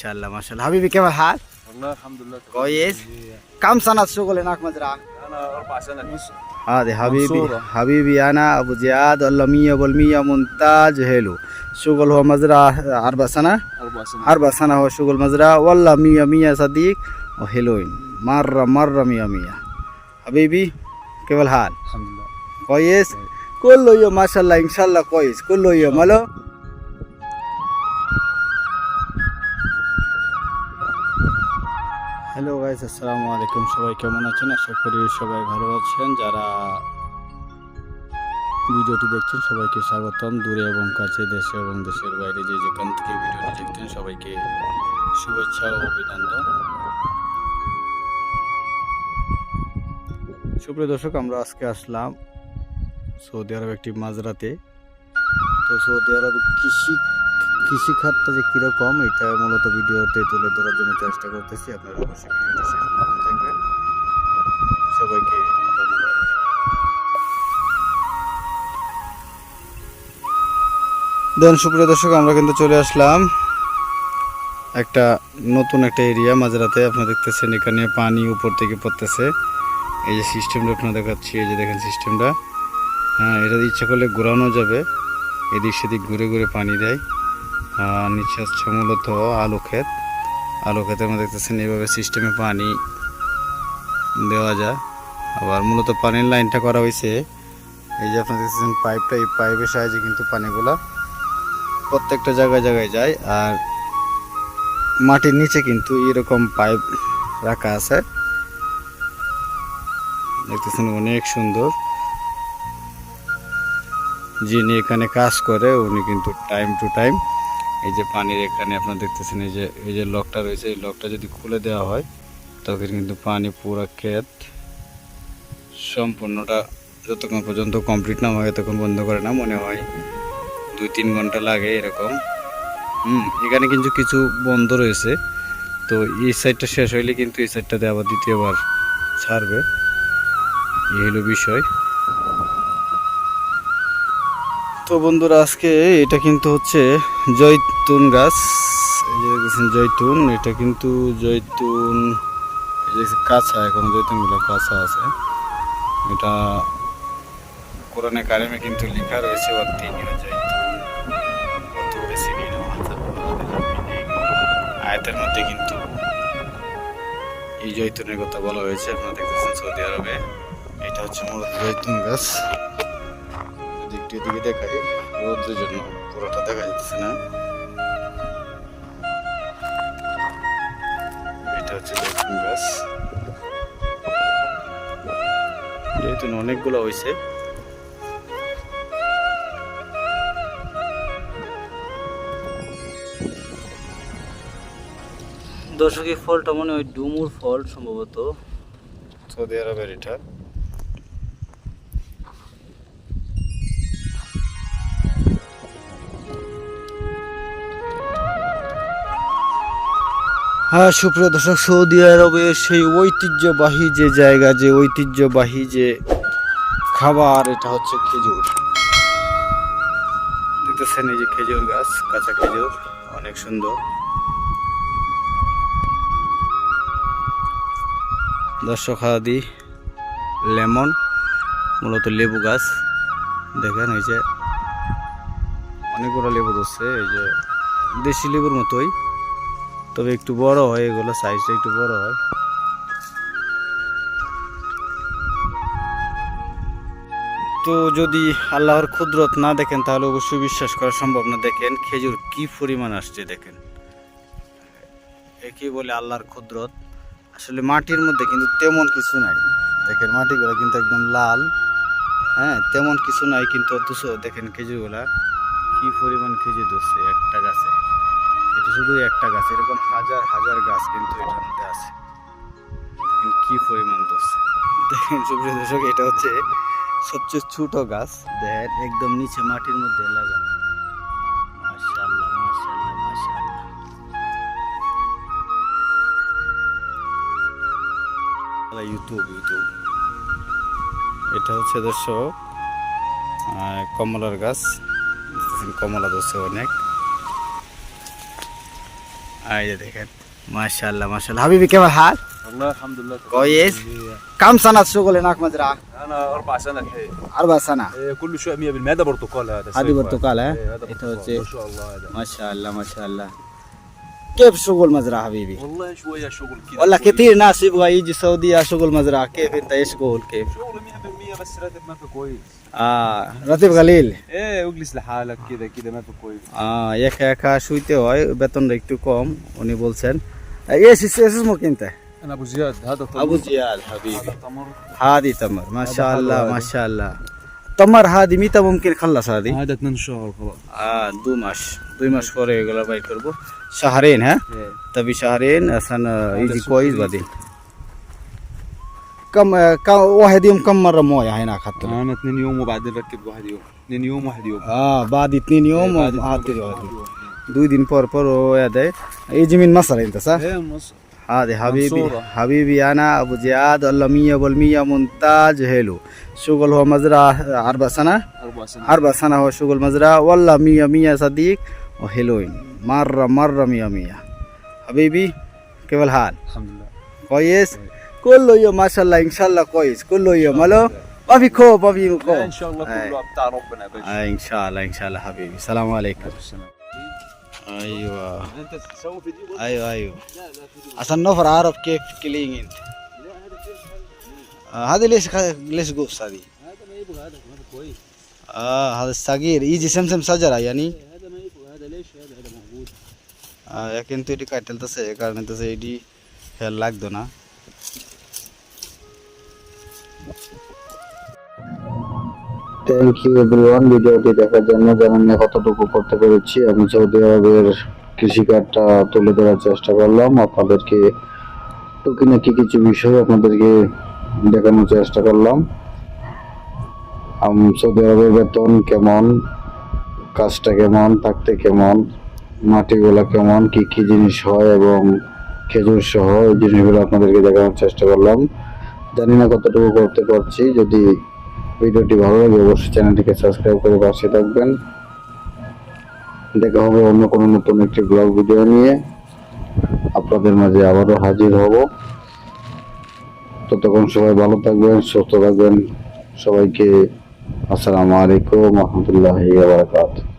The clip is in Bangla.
মাশাআল্লাহ মাশাআল্লাহ হাবিবি কেমন হাল والله الحمد لله كويس كم سنة شغل هناك مزرعة؟ انا اربع سنين هذه حبيبي منصورة. حبيبي أنا أبو زياد والله مية بالمية ممتاز حلو شغل هو مزرعة أربع سنة اربع سنين أربع سنة هو شغل مزرعة والله مية مية صديق وحلوين مرة مرة مية مية حبيبي كيف الحال؟ الحمد لله كويس؟ كله يوم ما شاء الله إن شاء الله كويس كله يوم مالو হ্যালো গাইস আসসালামু আলাইকুম সবাই কেমন আছেন? আশা করি সবাই ভালো আছেন। যারা ভিডিওটি দেখছেন, সবাইকে স্বাগতম। দূরে এবং কাছে, দেশে এবং দেশের বাইরে যে যেখান থেকে ভিডিওটি দেখছেন, সবাইকে শুভেচ্ছা ও অভিনন্দন। সুপ্রিয় দর্শক, আমরা আজকে আসলাম সৌদি আরব একটি মাঝরাতে তো সৌদি আরব কৃষি কৃষি খাতটা যে কীরকম, এটা মূলত ভিডিওতে তুলে ধরার জন্য চেষ্টা করতেছি। আপনারা অবশ্যই ভিডিওটি শেষ পর্যন্ত দেখবেন সবাইকে দেন, সুপ্রিয় দর্শক, আমরা কিন্তু চলে আসলাম একটা নতুন একটা এরিয়া মাঝরাতে আপনারা দেখতেছেন এখানে পানি উপর থেকে পড়তেছে। এই যে সিস্টেমটা আপনারা দেখাচ্ছি, এই যে দেখেন সিস্টেমটা হ্যাঁ এটা ইচ্ছা করলে ঘোরানো যাবে। এদিক সেদিক ঘুরে ঘুরে পানি দেয়। নিচে হচ্ছে মূলত আলু ক্ষেত। আলু ক্ষেতের মধ্যে দেখতেছেন এইভাবে সিস্টেমে পানি দেওয়া যায়। আবার মূলত পানির লাইনটা করা হয়েছে। এই যে আপনারা দেখতেছেন পাইপটা এই পাইপের সাহায্যে কিন্তু পানিগুলা প্রত্যেকটা জায়গায় জায়গায় যায়। আর মাটির নিচে কিন্তু এরকম পাইপ রাখা আছে। দেখতেছেন অনেক সুন্দর। যিনি এখানে কাজ করে, উনি কিন্তু টাইম টু টাইম এই যে পানির এখানে আপনারা দেখতেছেন, এই যে এই যে লকটা রয়েছে, এই লকটা যদি খুলে দেওয়া হয়, তখন কিন্তু পানি পুরো ক্ষেত সম্পূর্ণটা যতক্ষণ পর্যন্ত কমপ্লিট না হয় তখন বন্ধ করে না, মনে হয় দুই তিন ঘণ্টা লাগে এরকম। হুম, এখানে কিন্তু কিছু বন্ধ রয়েছে। তো এই সাইডটা শেষ হইলে কিন্তু এই সাইডটাতে আবার দ্বিতীয়বার ছাড়বে। এই হলো বিষয়। তো বন্ধুরা, আজকে এটা কিন্তু হচ্ছে জৈতুন গাছ। দেখছেন জৈতুন এটা কিন্তু জৈতুন কাঁচা, এখন জৈতুনগুলো কাঁচা আছে। এটা কোরআনে কারিমে কিন্তু লেখা রয়েছে অতুরে সিনিন মধ্যে কিন্তু এই জৈতুনের কথা বলা হয়েছে, আপনারা দেখতেছেন সৌদি আরবে। এটা হচ্ছে মূলত জৈতুন গাছ। একটু এদিকে দেখাই রোদ্রের জন্য পুরোটা দেখা যাচ্ছে না। এটা হচ্ছে গাছ জৈতুন অনেকগুলো হয়েছে দর্শকের ফলটা মনে হয় ডুমুর ফল সম্ভবত। সৌদি আরবের এটা। হ্যাঁ সুপ্রিয় দর্শক, সৌদি আরবের সেই ঐতিহ্যবাহী যে জায়গা, যে ঐতিহ্যবাহী যে খাবার, এটা হচ্ছে খেজুর। দেখতেছেন এই যে খেজুর গাছ, কাঁচা খেজুর, অনেক সুন্দর। দর্শক, হাদি, লেমন, মূলত লেবু গাছ। দেখেন এই যে অনেকগুলো লেবু ধরছে, এই যে, দেশি লেবুর মতোই। তবে একটু বড় হয় এগুলো সাইজটা একটু বড় হয়। তো যদি আল্লাহর ক্ষুদ্রত না দেখেন, তাহলে অবশ্যই বিশ্বাস করা সম্ভব না। দেখেন খেজুর কি পরিমাণ আসছে, দেখেন। একই বলে আল্লাহর ক্ষুদ্রত আসলে মাটির মধ্যে কিন্তু তেমন কিছু নাই। দেখেন মাটিগুলো কিন্তু একদম লাল। হ্যাঁ তেমন কিছু নাই কিন্তু অথচ দেখেন খেজুরগুলা কি পরিমাণ খেজুর ধরছে একটা গাছে। এটা শুধু একটা গাছ এরকম হাজার হাজার গাছ কিন্তু এটার মধ্যে আছে কি পরিমাণ ধরছে? দেখেন সুপ্রিয় দর্শক এটা হচ্ছে সবচেয়ে ছোট গাছ। দেখেন একদম নিচে মাটির মধ্যে লাগানো। মাশাআল্লাহ মাশাআল্লাহ মাশাআল্লাহ। ইউটিউব ইউটিউব এটা হচ্ছে দর্শক কমলার গাছ। কমলা ধরছে অনেক। এই যে দেখেন মাশাআল্লাহ মাশাআল্lah হাবিবি কেমন হাল والله الحمد لله كويس كم سنة شغل هناك مزرعة انا اربع سنه الحين أربع سنة إيه، كل شويه 100% هذا برتقال هذا هذه صيف برتقال، ها؟ إيه، هذا إيه، برتقال توجه. ما شاء الله هذا ما شاء الله ما شاء الله كيف شغل مزرعة حبيبي والله شويه شغل كذا والله شوية. كثير ناس يبغى يجي السعودية شغل مزرعة كيف أنت إيش تقول كيف شغل 100% بس راتب ما في كويس آه راتب قليل ايه واجلس لحالك كذا كذا ما في كويس আহ, একা একা শুইতে হয় বেতনটা একটু কম উনি বলছেন ايش ايش اسمك انت؟ انا ابو زياد هذا تمر ابو زياد حبيبي هذا تمر هذه تمر ما شاء حلو الله هذا. ما شاء الله تمر هذه متى ممكن خلص هذه؟ هذا 2 شهر خلاص اه দু মাস দুই মাস পরে এগুলো বাই করবো শাহরিন হ্যাঁ ايه তবে শাহরিন عشان يجي سوق كويس جديد. بعدين كم كم واحد يوم كم مرة موية هناك حتى انا 2 يوم وبعدين ركب واحد يوم 2 يوم واحد يوم اه بعد اثنين يوم إيه، بعد وعاد اثنين واحد يوم. দুই দিন পর পর ও দেয় يجي من مصر انت صح؟ ايه مصر هذه حبيبي منصورة. حبيبي انا ابو زياد والله مية بالمية مونتاج حلو شغل هو مزرعة أربع سنة اربع سنين أربع سنة هو شغل مزرعة والله مية مية صديق وحلوين مرة مرة مية مية حبيبي كيف الحال الحمد لله كويس كله ما شاء الله ان شاء الله كويس كله يوم ماله ما في كوب ما في مكوب ان شاء الله كله بتاع ربنا باش ان شاء الله ان شاء الله حبيبي السلام عليكم ايوه انت تسوي فيديو ايوه ايوه عشان نفر اعرف كيف كلينج انت هذه ليش ليش قوس هذه؟ هذا ما يبغى هذا هذا كويس اه هذا الصغير يجي سمسم شجره يعني هذا ما يبغى هذا ليش هذا هذا موجود اه لكن تيجي قاتل تسوي قارن تسوي دي هلاك دونا থ্যাংক ইউ এভরিওয়ান ভিডিওটি দেখার জন্য জানেন কতটুকু করতে পেরেছি, আমি সৌদি আরবের কৃষিকাজটা তুলে ধরার চেষ্টা করলাম। আপনাদেরকে টুকিনাকি কিছু বিষয় আপনাদেরকে দেখানোর চেষ্টা করলাম। সৌদি আরবের বেতন কেমন? কাজটা কেমন? থাকতে কেমন? মাটিগুলা কেমন? কি কি জিনিস হয় এবং খেজুর সহ এই জিনিসগুলো আপনাদেরকে দেখানোর চেষ্টা করলাম। জানি না কতটুকু করতে পারছি। যদি ভিডিওটি ভালো লাগে, অবশ্যই চ্যানেলটিকে সাবস্ক্রাইব করে পাশে থাকবেন। দেখা হবে অন্য কোনো নতুন একটি ব্লগ ভিডিও নিয়ে। আপনাদের মাঝে আবারও হাজির হব। ততক্ষণ সবাই ভালো থাকবেন, সুস্থ থাকবেন। সবাইকে আসসালামু আলাইকুম রহমতুল্লাহি ওয়া বারাকাতুহু।